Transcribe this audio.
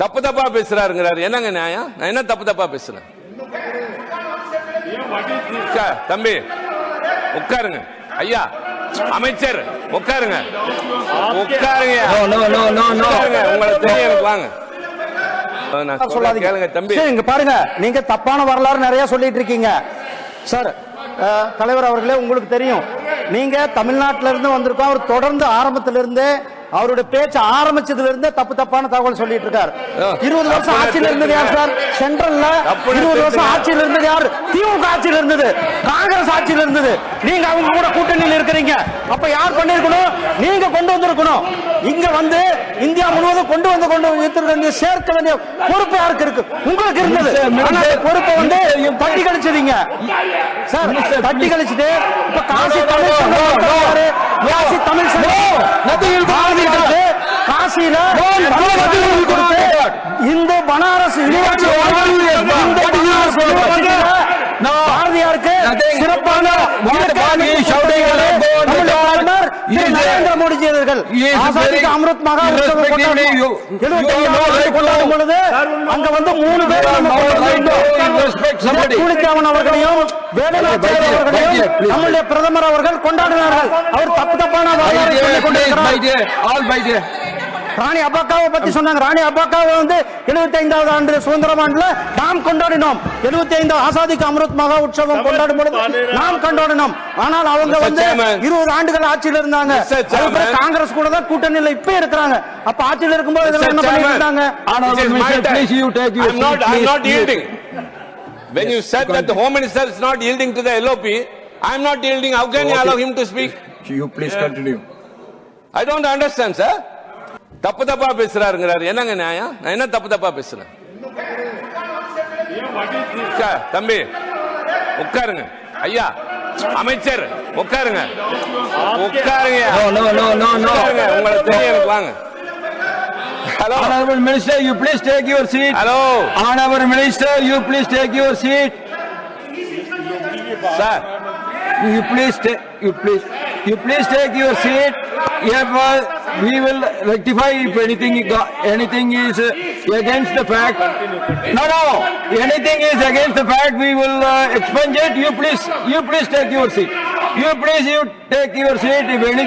தப்பு தப்பா பேசுறாருங்கிறாரு. என்னங்க நியாயம்? நான் என்ன தப்பு தப்பா பேசுறேன்? தம்பி உட்காருங்க. ஐயா அமைச்சர் உட்காருங்க. உட்காருங்க. No, no, no, no, no. உட்காருங்க. உங்களை தெரியும். எனக்கு வாங்க. சொல்லாதீங்க. கேளுங்க தம்பி. இங்க பாருங்க. நீங்க தப்பான வரலாறு நிறைய சொல்லிட்டு இருக்கீங்க. சார் தலைவர் அவர்களே உங்களுக்கு தெரியும். நீங்க தமிழ்நாட்டில இருந்து வந்திருக்கோம். அவர் தொடர்ந்து ஆரம்பத்துல இருந்து அவருடைய பேச்சு ஆரம்பிச்சதுல இருந்தே தப்பு தப்பான தகவல் சொல்லிட்டு இருக்காரு. இருபது வருஷம் ஆட்சியில இருந்தது யார் சார்? சென்ட்ரல்ல இருபது வருஷம். ஆட்சியில இருந்தது யார்? திமுக ஆட்சியில இருந்தது. காங்கிரஸ் ஆட்சியில இருந்தது. நீங்க அவங்க கூட கூட்டணியில் இருக்கிறீங்க. அப்ப யார் பண்ணிருக்கணும் நீங்க கொண்டு வந்திருக்கணும். இங்க வந்து இந்தியா முழுவதும் கொண்டு வந்து கொண்டு வேண்டிய சேர்க்க வேண்டிய பொறுப்பு யாருக்கு இருக்கு? உங்களுக்கு இருந்தது. பொறுப்பை வந்து தட்டி கழிச்சதீங்க சார் தட்டி கழிச்சுட்டு இப்ப காசி தமிழ் திரு He is a- Narendra Modiji அவர்கள் அமிர்த் மகா கொண்டாடும். பொழுது அங்க வந்து மூணு பேர். கூலித்தேவன் அவர்களையும் வேலுநாச்சியார் அவர்களையும். நம்முடைய பிரதமர் அவர்கள் கொண்டாடினார்கள் அவர் தப்பு தப்பான சொல்லிக் கொண்டிருக்கிறார். ராணி அப்பாக்காவை பத்தி சொன்னாங்க ராணி அப்பாக்காவை வந்து 75வது ஆண்டு சுதந்திர ஆண்டுல நாம் கொண்டாடினோம் 75 ஆசாதிக்கு அமிர்த் மகா உற்சவம் கொண்டாடும் பொழுது நாம் கொண்டாடினோம் ஆனால் அவங்க. வந்து. 20 ஆண்டுகள் ஆட்சியில இருந்தாங்க. காங்கிரஸ் கூட தான் கூட்டணியில இப்ப இருக்கிறாங்க அப்ப ஆட்சியில இருக்கும்போது இதெல்லாம் என்ன please you please, please. yielding. When you said that the Home Minister is not yielding to the LOP, I'm not yielding. How can you allow him to speak? You please continue I don't understand, sir. தப்பு தப்பா பேசுறாருங்கிறாரு என்னங்க நியாயம் நான் என்ன தப்பு தப்பா பேசுறேன் தம்பி உட்காருங்க ஐயா அமைச்சர் உட்காருங்க உட்காருங்க உங்களை தெரியும் எனக்கு வாங்க hello Honorable Minister, you please take your seat. Hello Honorable Minister, you please take your seat. Sir You please take, you please, you please take your seat. If uh, we will rectify if anything, anything is against the fact. No, no, anything is against the fact, we will uh, expunge it. You please, you please take your seat. You please, you take your seat. If any